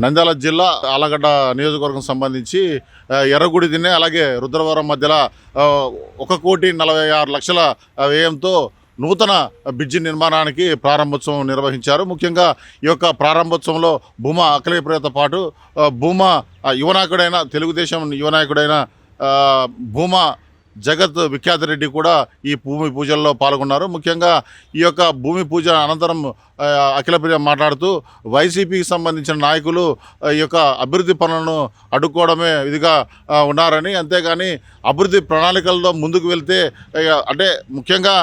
నంద్యాల జిల్లా ఆలగడ్డ నియోజకవర్గం సంబంధించి ఎర్రగుడి దిన్నె అలాగే రుద్రవరం మధ్యలో ఒక కోటి నలభై ఆరు లక్షల వ్యయంతో నూతన బ్రిడ్జి నిర్మాణానికి ప్రారంభోత్సవం నిర్వహించారు. ముఖ్యంగా ఈ యొక్క ప్రారంభోత్సవంలో భూమా అఖిలప్రియతో పాటు భూమా యువనాయకుడైన తెలుగుదేశం యువనాయకుడైన భూమా జగత్ విఖ్యాత రెడ్డి కూడా ఈ భూమి పూజల్లో పాల్గొన్నారు. ముఖ్యంగా ఈ యొక్క భూమి పూజ అనంతరం అఖిల అఖిలప్రియ మాట్లాడుతూ వైసీపీకి సంబంధించిన నాయకులు ఈ యొక్క అభివృద్ధి పనులను అడ్డుకోవడమే ఇదిగా ఉన్నారని అంతేగాని అభివృద్ధి ప్రణాళికలతో ముందుకు వెళ్తే అంటే ముఖ్యంగా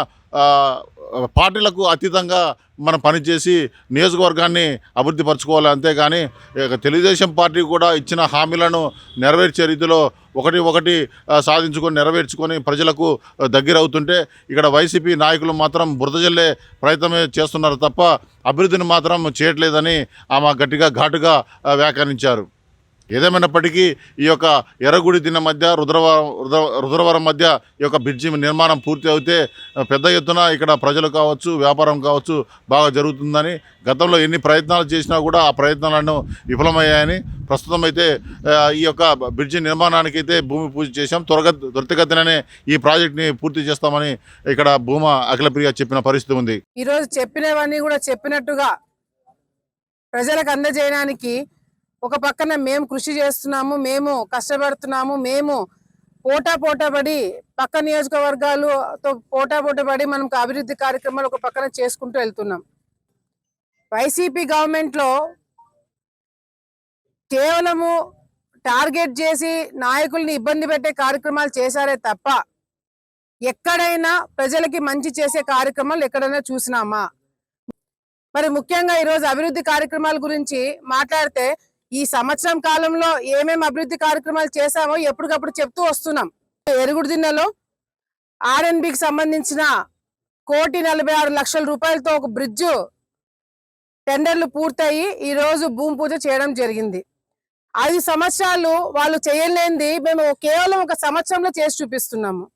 పార్టీలకు అతీతంగా మనం పనిచేసి నియోజకవర్గాన్ని అభివృద్ధి పరచుకోవాలి అంతేగాని తెలుగుదేశం పార్టీ కూడా ఇచ్చిన హామీలను నెరవేర్చే రీతిలో ఒకటి ఒకటి సాధించుకొని నెరవేర్చుకొని ప్రజలకు దగ్గర అవుతుంటే ఇక్కడ వైసీపీ నాయకులు మాత్రం బురద జల్లే ప్రయత్నమే చేస్తున్నారు తప్ప అభివృద్ధిని మాత్రం చేయట్లేదని ఆమె గట్టిగా ఘాటుగా వ్యాఖ్యానించారు. ఏదేమైనప్పటికీ ఈ యొక్క ఎర్రగుడి దిన మధ్య రుద్రవరం రుద్రవరం మధ్య ఈ యొక్క బ్రిడ్జి నిర్మాణం పూర్తి అవుతే పెద్ద ఎత్తున ఇక్కడ ప్రజలు కావచ్చు వ్యాపారం కావచ్చు బాగా జరుగుతుందని గతంలో ఎన్ని ప్రయత్నాలు చేసినా కూడా ఆ ప్రయత్నాలను విఫలమయ్యాయని ప్రస్తుతం అయితే ఈ యొక్క బ్రిడ్జి నిర్మాణానికి అయితే భూమి పూజ చేశాం. త్వరగ త్వరితగతిననే ఈ ప్రాజెక్ట్ని పూర్తి చేస్తామని ఇక్కడ భూమా అఖిలప్రియ చెప్పిన పరిస్థితి ఉంది. ఈరోజు చెప్పినవన్నీ కూడా చెప్పినట్టుగా ప్రజలకు అందజేయడానికి ఒక పక్కన మేము కృషి చేస్తున్నాము మేము కష్టపడుతున్నాము మేము పోటా పోటాపడి పక్క నియోజకవర్గాలతో పోటా పోటాపడి మనం అభివృద్ధి కార్యక్రమాలు ఒక పక్కన చేసుకుంటూ వెళ్తున్నాం. వైసీపీ గవర్నమెంట్లో కేవలము టార్గెట్ చేసి నాయకుల్ని ఇబ్బంది పెట్టే కార్యక్రమాలు చేశారే తప్ప ఎక్కడైనా ప్రజలకి మంచి చేసే కార్యక్రమాలు ఎక్కడైనా చూసినామా? మరి ముఖ్యంగా ఈరోజు అభివృద్ధి కార్యక్రమాల గురించి మాట్లాడితే ఈ సంవత్సరం కాలంలో ఏమేమి అభివృద్ధి కార్యక్రమాలు చేశామో ఎప్పటికప్పుడు చెప్తూ వస్తున్నాం. ఎరుగుడు దిన్నెలో ఆర్ఎన్బికి సంబంధించిన కోటి నలభై ఆరు లక్షల రూపాయలతో ఒక బ్రిడ్జ్ టెండర్లు పూర్తయి ఈ రోజు భూమి పూజ చేయడం జరిగింది. ఐదు సంవత్సరాలు వాళ్ళు చేయలేనిది మేము కేవలం ఒక సంవత్సరంలో చేసి చూపిస్తున్నాము.